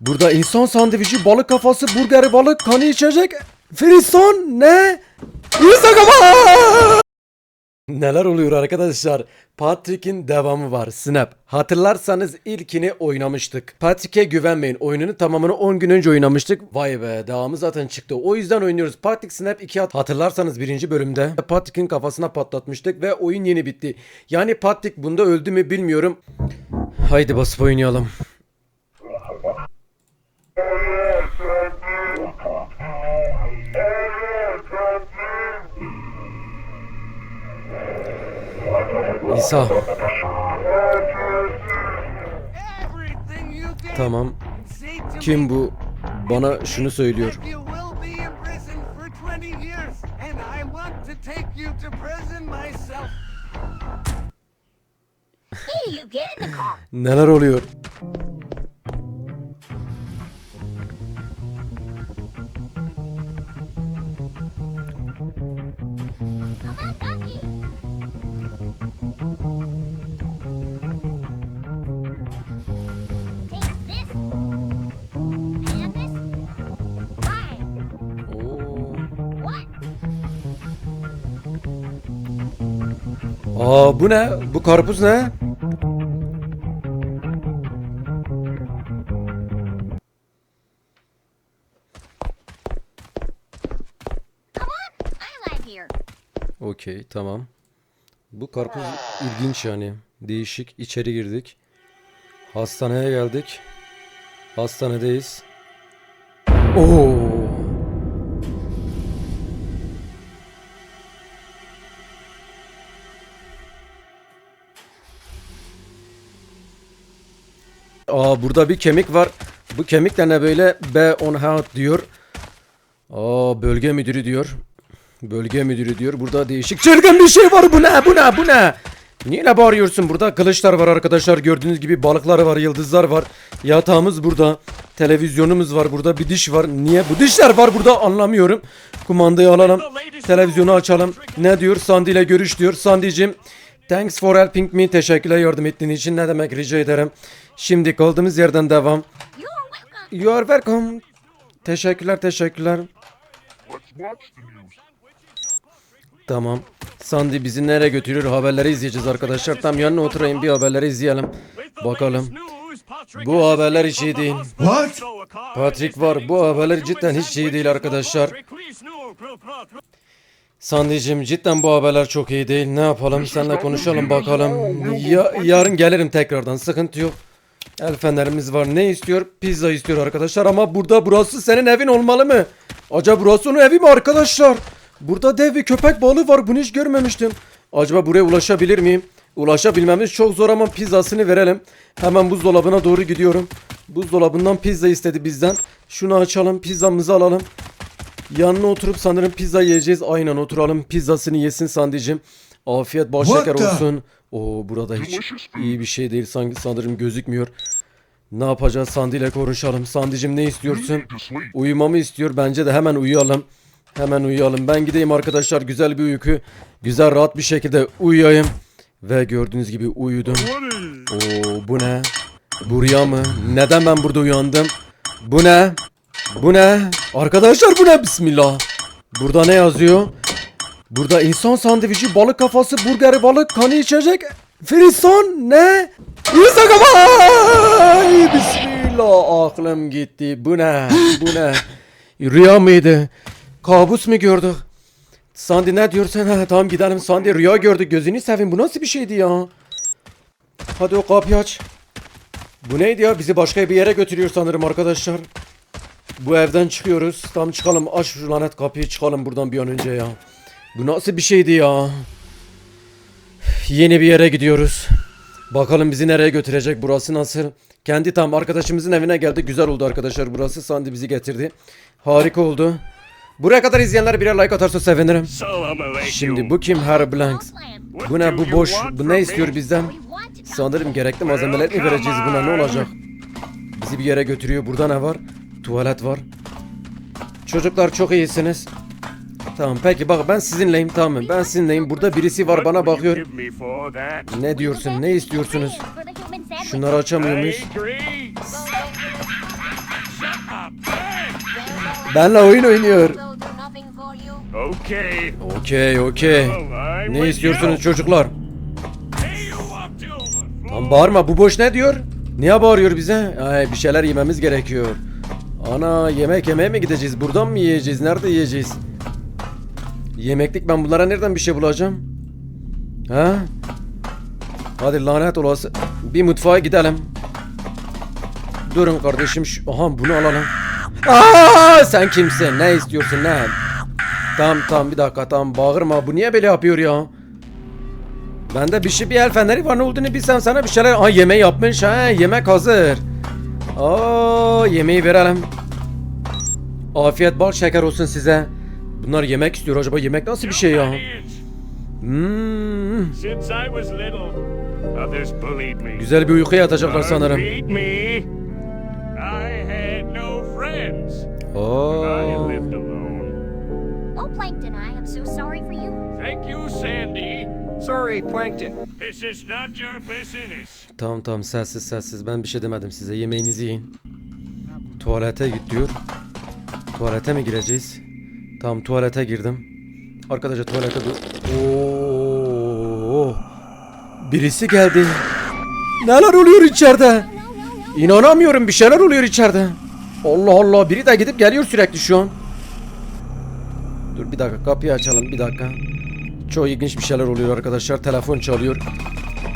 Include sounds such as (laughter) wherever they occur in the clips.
Burada insan sandviçi, balık kafası, burgeri, balık, kanı içecek. Frison ne? İnsan kafa! Neler oluyor arkadaşlar? Patrick'in devamı var. Snap. Hatırlarsanız ilkini oynamıştık. Patrick'e güvenmeyin. Oyunun tamamını 10 gün önce oynamıştık. Vay be devamı zaten çıktı. O yüzden oynuyoruz. Patrick Snap 2 hat hatırlarsanız birinci bölümde Patrick'in kafasına patlatmıştık ve oyun yeni bitti. Yani Patrick bunda öldü mü bilmiyorum. Haydi basıp oynayalım. İsa. Tamam. Kim bu? Bana şunu söylüyor. that you Aa bu ne? Bu karpuz ne? Okey tamam. Bu karpuz ilginç yani. Değişik. İçeri girdik. Hastaneye geldik. Hastanedeyiz. Oo. Aa burada bir kemik var. Bu kemik de ne böyle B10 hat diyor. Aa bölge müdürü diyor. Bölge müdürü diyor. Burada değişik çılgın bir şey var. Bu ne? Bu ne? Bu ne? Niye bağırıyorsun? Burada kılıçlar var arkadaşlar. Gördüğünüz gibi balıklar var, yıldızlar var. Yatağımız burada. Televizyonumuz var. Burada bir diş var. Niye bu dişler var burada anlamıyorum. Kumandayı alalım. Televizyonu açalım. Ne diyor? Sandy ile görüş diyor. Sandy'cim thanks for helping me. Teşekkürler yardım ettiğin için. Ne demek rica ederim. Şimdi kaldığımız yerden devam. You're welcome. You are welcome. Teşekkürler, teşekkürler. Tamam. Sandy bizi nereye götürüyor? Haberleri izleyeceğiz arkadaşlar. Tam yanına oturayım bir haberleri izleyelim. Bakalım. Bu haberler hiç iyi değil. What? Patrick var. Bu haberler cidden hiç iyi değil arkadaşlar. Sandy'cim cidden bu haberler çok iyi değil. Ne yapalım? Seninle konuşalım bakalım. Ya, yarın gelirim tekrardan. Sıkıntı yok. El fenerimiz var. Ne istiyor? Pizza istiyor arkadaşlar. Ama burada burası senin evin olmalı mı? Acaba burası onun evi mi arkadaşlar? Burada dev bir köpek balığı var. Bunu hiç görmemiştim. Acaba buraya ulaşabilir miyim? Ulaşabilmemiz çok zor ama pizzasını verelim. Hemen buzdolabına doğru gidiyorum. Buzdolabından pizza istedi bizden. Şunu açalım. Pizzamızı alalım. Yanına oturup sanırım pizza yiyeceğiz. Aynen oturalım. Pizzasını yesin sandicim. Afiyet bal şeker the- olsun. Oo burada hiç iyi bir şey değil. Sanki sanırım gözükmüyor. Ne yapacağız? Sandy ile konuşalım. Sandy'cim ne istiyorsun? Uyumamı istiyor. Bence de hemen uyuyalım. Hemen uyuyalım. Ben gideyim arkadaşlar. Güzel bir uyku. Güzel rahat bir şekilde uyuyayım. Ve gördüğünüz gibi uyudum. Oo bu ne? Bu rüya mı? Neden ben burada uyandım? Bu ne? Bu ne? Arkadaşlar bu ne? Bismillah. Burada ne yazıyor? Burada insan sandviçi, balık kafası, burgeri, balık, kanı içecek. Frison ne? İnsan kafa! Ay, Bismillah. Aklım gitti. Bu ne? Bu ne? Rüya mıydı? Kabus mu gördük? Sandy ne diyorsun? Ha, tamam gidelim. Sandy rüya gördük. Gözünü seveyim. Bu nasıl bir şeydi ya? Hadi o kapıyı aç. Bu neydi ya? Bizi başka bir yere götürüyor sanırım arkadaşlar. Bu evden çıkıyoruz. Tam çıkalım. Aç şu lanet kapıyı çıkalım buradan bir an önce ya. Bu nasıl bir şeydi ya? Yeni bir yere gidiyoruz. Bakalım bizi nereye götürecek burası nasıl? Kendi tam arkadaşımızın evine geldik. Güzel oldu arkadaşlar burası. Sandy bizi getirdi. Harika oldu. Buraya kadar izleyenler birer like atarsa sevinirim. Şimdi bu kim Harry Blanks? Bu ne bu boş? Bu ne istiyor bizden? Sanırım gerekli malzemeler mi vereceğiz buna ne olacak? Bizi bir yere götürüyor. Burada ne var? Tuvalet var. Çocuklar çok iyisiniz. Tamam peki bak ben sizinleyim tamam mı? Ben sizinleyim. Burada birisi var bana bakıyor. Ne diyorsun? Ne istiyorsunuz? Şunları açamıyor muyuz? Benle oyun oynuyor. Okey okey. Ne istiyorsunuz çocuklar? Lan bağırma bu boş ne diyor? Niye bağırıyor bize? Ay bir şeyler yememiz gerekiyor. Ana yemek yemeye mi gideceğiz? Buradan mı yiyeceğiz? Nerede yiyeceğiz? Yemeklik ben bunlara nereden bir şey bulacağım? Ha? Hadi lanet olası. Bir mutfağa gidelim. Durun kardeşim. Şu... Aha bunu alalım. Aa, sen kimsin? Ne istiyorsun ne? Tamam tamam bir dakika tamam bağırma. Bu niye böyle yapıyor ya? Bende bir şey bir el feneri var ne olduğunu bilsem sana bir şeyler... Aa yemeği yapmış ha yemek hazır. Aa yemeği verelim. Afiyet bal şeker olsun size. Bunlar yemek istiyor acaba yemek nasıl bir şey ya? Hmm, güzel bir uykuya yatacaklar sanırım. alone. Oh, Plankton, I am so sorry for you. Thank you, Sandy. Sorry, Plankton. This is not your business. tamam tamam sessiz sessiz ben bir şey demedim size yemeğinizi yiyin. Tuvalete git diyor. Tuvalete mi gireceğiz? Tamam tuvalete girdim. Arkadaşlar tuvalete dur. Oo. Birisi geldi. Neler oluyor içeride? İnanamıyorum bir şeyler oluyor içeride. Allah Allah biri de gidip geliyor sürekli şu an. Dur bir dakika kapıyı açalım bir dakika. Çok ilginç bir şeyler oluyor arkadaşlar. Telefon çalıyor.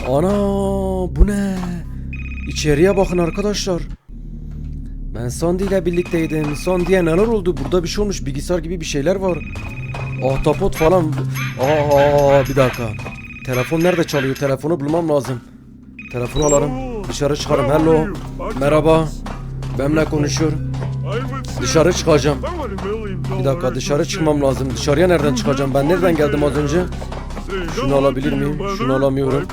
Ana bu ne? İçeriye bakın arkadaşlar. Ben Sandy ile birlikteydim. Sandy'ye neler oldu? Burada bir şey olmuş. Bilgisayar gibi bir şeyler var. Ahtapot falan. Aa bir dakika. Telefon nerede çalıyor? Telefonu bulmam lazım. Telefonu alalım. Dışarı çıkarım. Hello. Merhaba. Benimle konuşuyor. Dışarı çıkacağım. Bir dakika dışarı çıkmam lazım. Dışarıya nereden çıkacağım? Ben nereden geldim az önce? Şunu alabilir miyim? Şunu alamıyorum.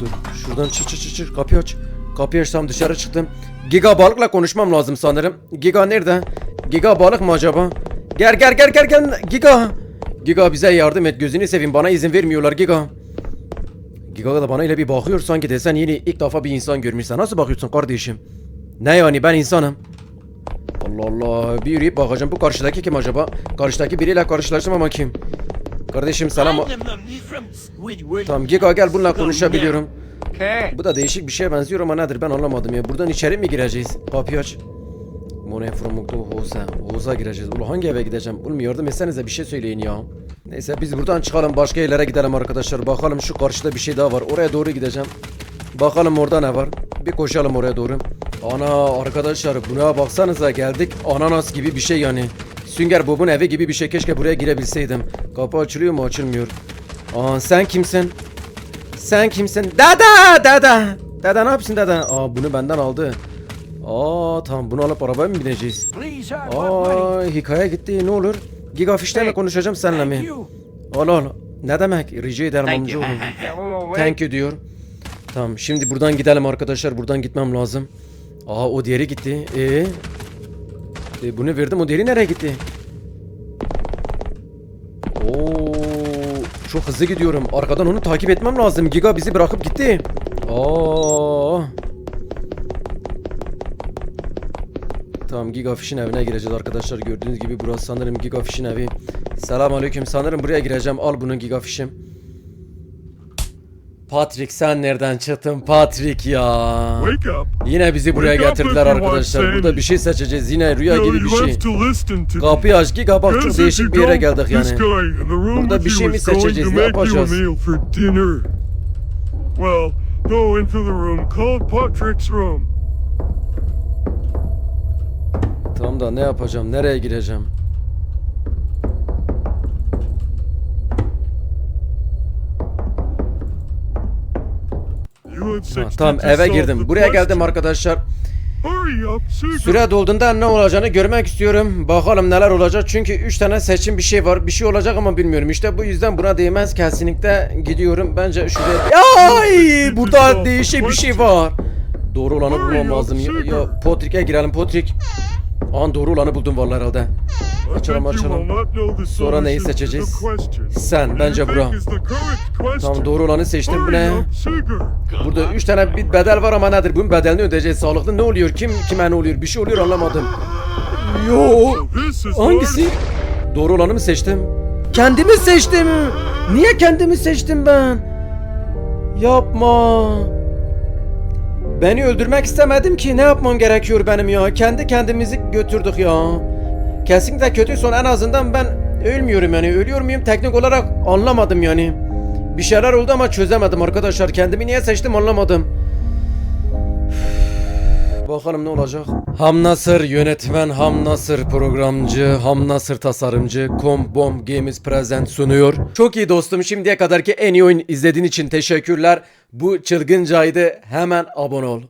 Dur şuradan çık çık çık kapıyı aç. Kapıyı açsam dışarı çıktım. Giga balıkla konuşmam lazım sanırım. Giga nerede? Giga balık mı acaba? Gel gel gel gel gel Giga. Giga bize yardım et gözünü seveyim bana izin vermiyorlar Giga. Giga da bana öyle bir bakıyor sanki desen yeni ilk defa bir insan görmüşsen nasıl bakıyorsun kardeşim? Ne yani ben insanım. Allah Allah bir yürüyüp bakacağım bu karşıdaki kim acaba? Karşıdaki biriyle karşılaştım ama kim? Kardeşim selam. Tamam Giga gel bununla konuşabiliyorum. Bu da değişik bir şeye benziyor ama nedir ben anlamadım ya. Buradan içeri mi gireceğiz? Kapıyı aç. Mone from Hoza. Hoza gireceğiz. Ulu hangi eve gideceğim? Oğlum yardım etsenize bir şey söyleyin ya. Neyse biz buradan çıkalım başka yerlere gidelim arkadaşlar. Bakalım şu karşıda bir şey daha var. Oraya doğru gideceğim. Bakalım orada ne var. Bir koşalım oraya doğru. Ana arkadaşlar buna baksanıza geldik. Ananas gibi bir şey yani. Sünger Bob'un evi gibi bir şey. Keşke buraya girebilseydim. Kapı açılıyor mu? Açılmıyor. Aa sen kimsin? Sen kimsin? Dada! Dada! Dada ne yapsın dada? Aa bunu benden aldı. Aa tamam bunu alıp arabaya mı bineceğiz? Money. Aa hikaye gitti ne olur? Gigafish'le mi konuşacağım seninle mi? Al al. Ne demek? Rica ederim amca oğlum. (laughs) Thank you diyor. Tamam şimdi buradan gidelim arkadaşlar. Buradan gitmem lazım. Aa o diğeri gitti. Ee? E, bunu verdim o diğeri nereye gitti? Oo çok hızlı gidiyorum. Arkadan onu takip etmem lazım. Giga bizi bırakıp gitti. Aa. Tamam Gigafish'in evine gireceğiz arkadaşlar. Gördüğünüz gibi burası sanırım Gigafish'in evi. Selamünaleyküm. Sanırım buraya gireceğim. Al bunu Gigafish'im. Patrick sen nereden çıktın Patrick ya? Wake up. Yine bizi buraya Wake up getirdiler if you want arkadaşlar. Burada bir şey seçeceğiz. Yine rüya No, gibi bir you şey. have to listen to me. Kapıyı aç Giga bak çok Because if you değişik bir yere don't, geldik this yani. guy in the room Burada with bir şey you mi is going seçeceğiz, ne make you a yapacağız? meal for dinner. Well, go into the room called Patrick's room. Tamam da ne yapacağım? Nereye gireceğim? Ha, 60 tamam eve girdim. Buraya geldim arkadaşlar. Süre dolduğunda ne olacağını görmek istiyorum. Bakalım neler olacak. Çünkü 3 tane seçim bir şey var. Bir şey olacak ama bilmiyorum. İşte bu yüzden buna değmez. Kesinlikle gidiyorum. Bence şuraya... Ay, burada değişik bir şey var. Doğru olanı bulmam lazım. Ya, ya Patrick'e girelim Patrick. An doğru olanı buldum vallahi herhalde. Açalım açalım. Sonra neyi seçeceğiz? Sen, bence bura. Tamam doğru olanı seçtim. Bu ne? Burada 3 tane bir bedel var ama nedir? Bunun bedelini ödeyeceğiz. Sağlıklı ne oluyor? Kim kime ne oluyor? Bir şey oluyor anlamadım. Yo. Hangisi? Doğru olanı mı seçtim? Kendimi seçtim. Niye kendimi seçtim ben? Yapma. Beni öldürmek istemedim ki. Ne yapmam gerekiyor benim ya? Kendi kendimizi götürdük ya. Kesinlikle kötü son en azından ben ölmüyorum yani. Ölüyor muyum teknik olarak anlamadım yani. Bir şeyler oldu ama çözemedim arkadaşlar. Kendimi niye seçtim anlamadım. Bakalım ne olacak? Hamnasır yönetmen, Hamnasır programcı, Hamnasır tasarımcı, Com Bomb Games Present sunuyor. Çok iyi dostum şimdiye kadarki en iyi oyun izlediğin için teşekkürler. Bu çılgıncaydı hemen abone ol.